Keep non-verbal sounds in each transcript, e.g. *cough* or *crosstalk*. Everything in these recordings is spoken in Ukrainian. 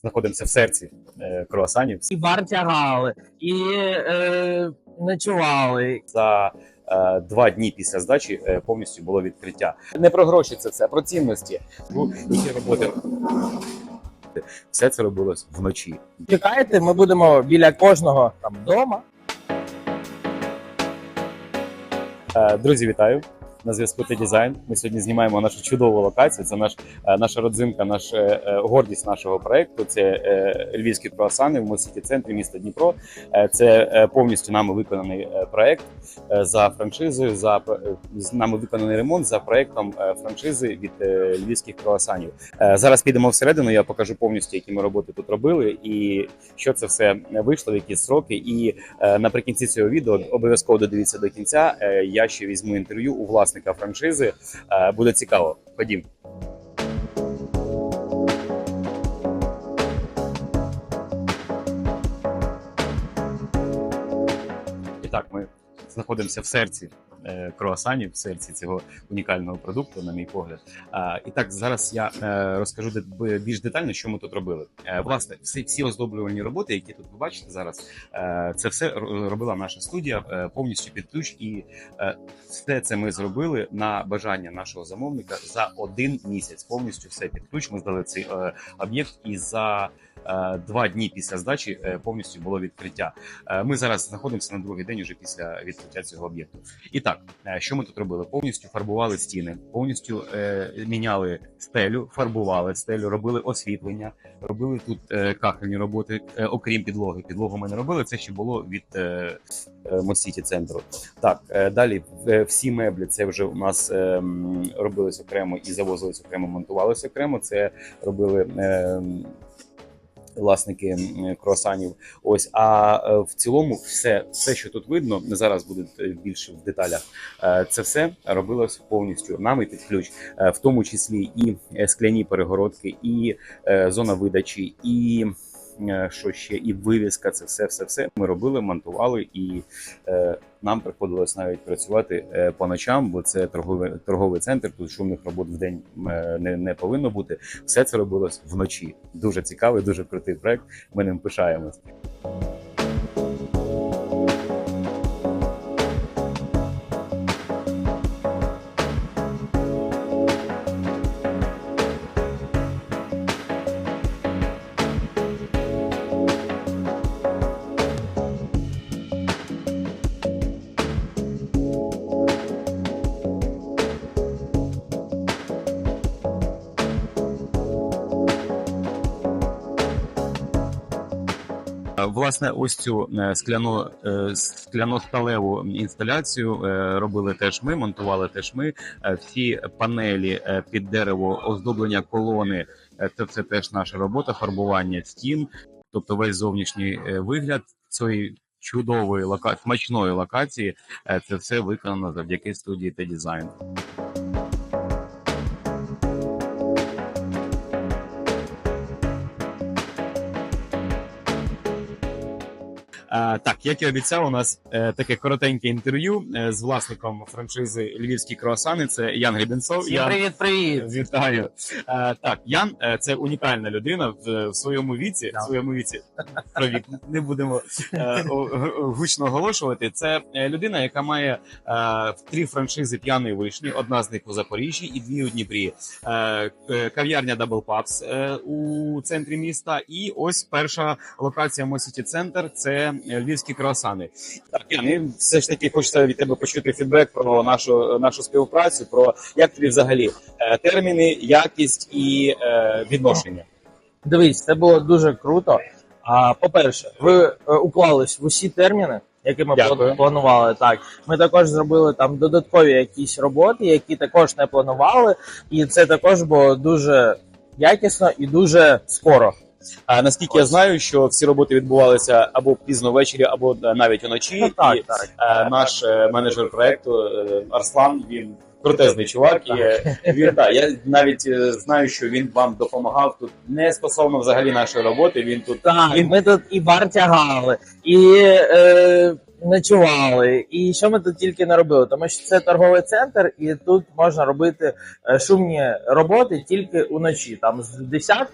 знаходимося в серці е, круасанів. і бар тягали, і е, ночували. За е, два дні після здачі е, повністю було відкриття. Не про гроші це все, а про цінності. Ну, Які роботи. Все це робилось вночі. Чекайте, ми будемо біля кожного там дома. Е, Друзі, вітаю! На зв'язку та дизайн. Ми сьогодні знімаємо нашу чудову локацію. Це наш е, наша родзинка, наш е, е, гордість нашого проекту. Це львівські круасани в Мосіті центрі міста Дніпро. Це повністю нами виконаний проект за франшизою. За нами виконаний ремонт за проектом франшизи від львівських круасанів. Зараз підемо всередину. Я покажу повністю, які ми роботи тут робили, і що це все вийшло, в які сроки. І Наприкінці цього відео обов'язково додивіться до кінця. Я ще візьму інтерв'ю у власника франшизи. Е, Буде цікаво. Ходім. І так, ми знаходимося в серці круасанів, в серці цього унікального продукту, на мій погляд. І так, зараз я е, розкажу більш детально, що ми тут робили. Е, Власне, всі, всі оздоблювальні роботи, які тут ви бачите зараз, е, це все робила наша студія е, повністю під ключ, і е, все це ми зробили на бажання нашого замовника за один місяць. Повністю все під ключ. Ми здали цей е, об'єкт, і за е, два дні після здачі е, повністю було відкриття. Е, Ми зараз знаходимося на другий день уже після відкриття цього об'єкту. І так, е, що ми тут робили? Повністю фарбували стіни, повністю е, міняли стелю, фарбували стелю, робили освітлення, робили тут е, кахельні роботи, е, окрім підлоги. Підлогу ми не робили. Це ще було від е, е, Мосіті центру. Так, е, далі е, всі меблі це вже у нас е, робились окремо і завозились окремо, монтувалися окремо. Це робили. Власники круасанів, ось а е, в цілому, все, все, що тут видно, зараз буде е, більше в деталях. е, Це все робилось повністю нами під ключ, в тому числі і скляні перегородки, і зона видачі, і що ще, і вивіска. Це все, все, все ми робили, монтували, і е, нам приходилось навіть працювати е, по ночам, бо це торговий торговий центр. Тут шумних робот в день е, не, не повинно бути. Все це робилось вночі. Дуже цікавий, дуже крутий проект. Ми ним пишаємось. Власне, ось цю е, скляно е, скляно-сталеву інсталяцію е, робили теж ми, монтували теж ми. Е, Всі панелі е, під дерево, оздоблення колони е, це все теж наша робота, фарбування стін, тобто весь зовнішній е, вигляд цієї чудової лока... смачної локації. е, Це все виконано завдяки студії та дизайн. Так, як і обіцяв, у нас е, таке коротеньке інтерв'ю е, з власником франшизи Львівські круасани. Це Ян Гребенцов. Всім привіт, привіт. Вітаю. Е, так, Ян це унікальна людина в, своєму віці. В своєму віці про вік не будемо гучно оголошувати. Це людина, яка має три франшизи п'яної вишні. Одна з них у Запоріжжі і дві у Дніпрі. Кав'ярня Double Pubs у центрі міста. І ось перша локація Мосіті Центр це львівські круасани. Так, і все ж таки хочеться від тебе почути фідбек про нашу нашу співпрацю. Про як тобі взагалі е, терміни, якість і е, відношення. Дивись, це було дуже круто. А по-перше, ви е, уклались в усі терміни, які ми Дякую. планували. Так, ми також зробили там додаткові якісь роботи, які також не планували, і це також було дуже якісно і дуже скоро. А наскільки я знаю, що всі роботи відбувалися або пізно ввечері, або е, навіть уночі. Ну, так, і так. е, наш так. менеджер проекту е, Арслан він. Крутезний чувак, і е, він так, я навіть е, знаю, що він вам допомагав тут не стосовно взагалі нашої роботи. Він тут Так, Він- ми тут і бар тягали, і е, ночували. І що ми тут тільки не робили? Тому що це торговий центр, і тут можна робити е, шумні роботи тільки уночі, там з 10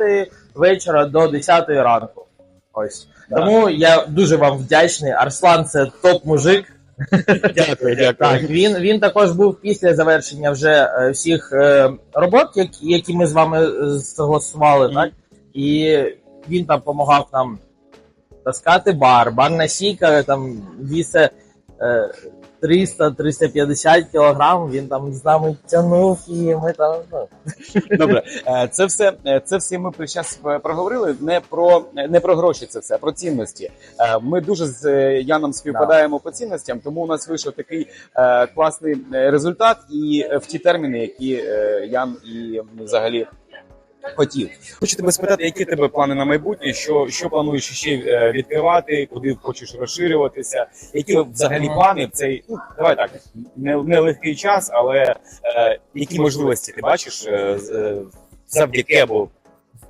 вечора до 10 ранку. Ось. Да. Тому я дуже вам вдячний. Арслан це топ-мужик. Дякую, дякую. Так, він, він також був після завершення вже е, всіх е, робот, які, які ми з вами е, согласували, Мгм. так? І він там допомагав нам таскати бар, барна сійка там вісе е, 300-350 кілограм, він там з нами тягнув і ми там. Ну, Добре, Е, це все, е, це все ми при час е, проговорили. Не про не про гроші, це все, а про цінності. Е, Ми дуже з е, Яном співпадаємо по цінностям, тому у нас вийшов такий е, класний е, результат і е, в ті терміни, які е, Ян і взагалі. Хотів. Хочу тебе спитати, які тебе плани на майбутнє, що, що плануєш ще е, відкривати, куди хочеш розширюватися, які взагалі плани в цей, ну, давай так, не, не легкий час, але е, які можливості ти бачиш е, е, завдяки або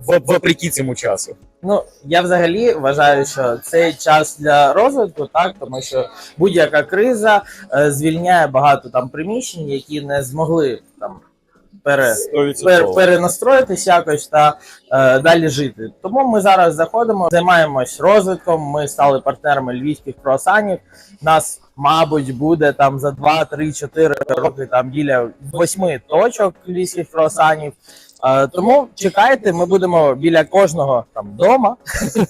вопреки цьому часу? Ну, я взагалі вважаю, що це час для розвитку, так тому що будь-яка криза е, звільняє багато там приміщень, які не змогли там пере, пер, перенастроїтись якось та е, далі жити. Тому ми зараз заходимо, займаємось розвитком. Ми стали партнерами львівських круасанів. Нас, мабуть, буде там за 2, 3, 4 роки там біля восьми точок львівських круасанів. Тому чекайте, ми будемо біля кожного там дома,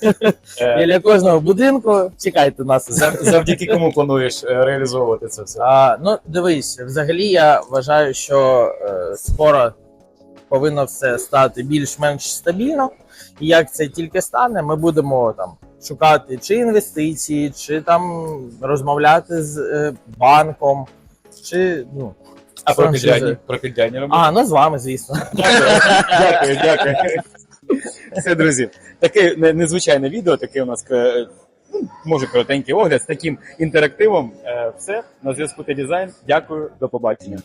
*laughs* біля кожного будинку. Чекайте нас. зав- Завдяки кому плануєш е, реалізовувати це все? А, ну, дивись, взагалі я вважаю, що е, скоро повинно все стати більш-менш стабільно. І як це тільки стане, ми будемо там шукати чи інвестиції, чи там розмовляти з е, банком, чи ну. А про франшизи. Про піддяні? А, ну з вами, звісно. Дякую, дякую. Все, друзі, таке незвичайне відео, таке у нас е, ну, може коротенький огляд з таким інтерактивом. Е, Все на зв'язку та дизайн. Дякую, до побачення.